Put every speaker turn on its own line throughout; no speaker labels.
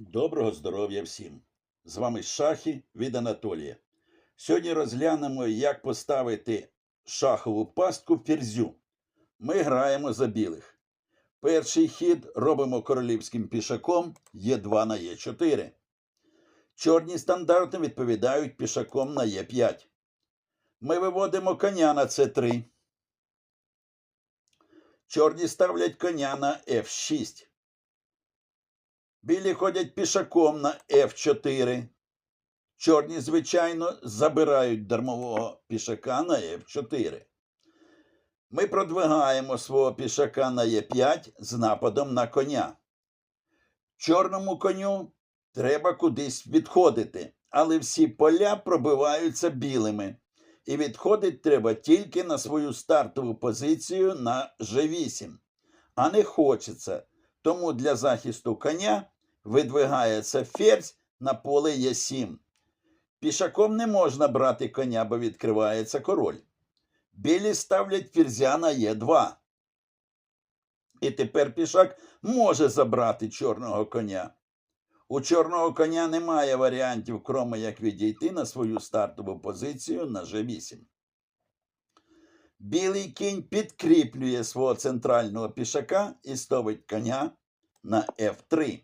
Доброго здоров'я всім! З вами шахи від Анатолія. Сьогодні розглянемо, як поставити шахову пастку в ферзю. Ми граємо за білих. Перший хід робимо королівським пішаком Е2 на Е4. Чорні стандартно відповідають пішаком на Е5. Ми виводимо коня на С3. Чорні ставлять коня на F6. Білі ходять пішаком на F4. Чорні, звичайно, забирають дармового пішака на F4. Ми продвигаємо свого пішака на Е5 з нападом на коня. Чорному коню треба кудись відходити, але всі поля пробиваються білими. І відходить треба тільки на свою стартову позицію на G8. А не хочеться. Тому для захисту коня видвигається ферзь на поле Е7. Пішаком не можна брати коня, бо відкривається король. Білі ставлять ферзя на Е2. І тепер пішак може забрати чорного коня. У чорного коня немає варіантів, кроме як відійти на свою стартову позицію на G8. Білий кінь підкріплює свого центрального пішака і ставить коня на F3.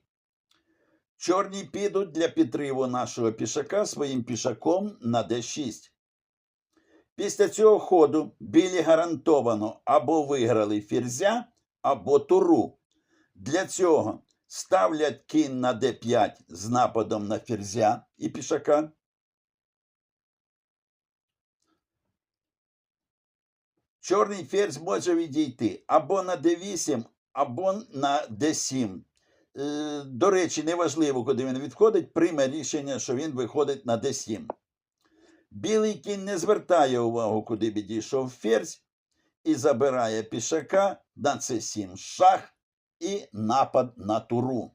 Чорні підуть для підриву нашого пішака своїм пішаком на D6. Після цього ходу білі гарантовано або виграли ферзя, або туру. Для цього ставлять кінь на d5 з нападом на ферзя і пішака. Чорний ферзь може відійти або на d8, або на d7. Е, До речі, неважливо, куди він відходить, прийме рішення, що він виходить на d7. Білий кінь не звертає увагу, куди відійшов ферзь, і забирає пішака на c7 шах і напад на туру.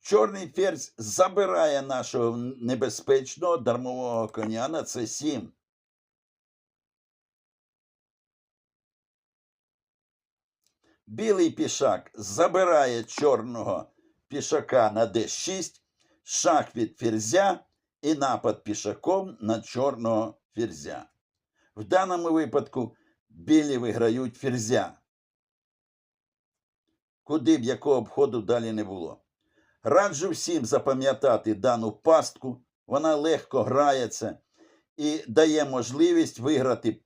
Чорний ферзь забирає нашого небезпечного дармового коня на c7. Білий пішак забирає чорного пішака на d6, шах від ферзя і напад пішаком на чорного ферзя. В даному випадку білі виграють ферзя. Куди б якого б ходу далі не було. Раджу всім запам'ятати дану пастку, вона легко грається і дає можливість виграти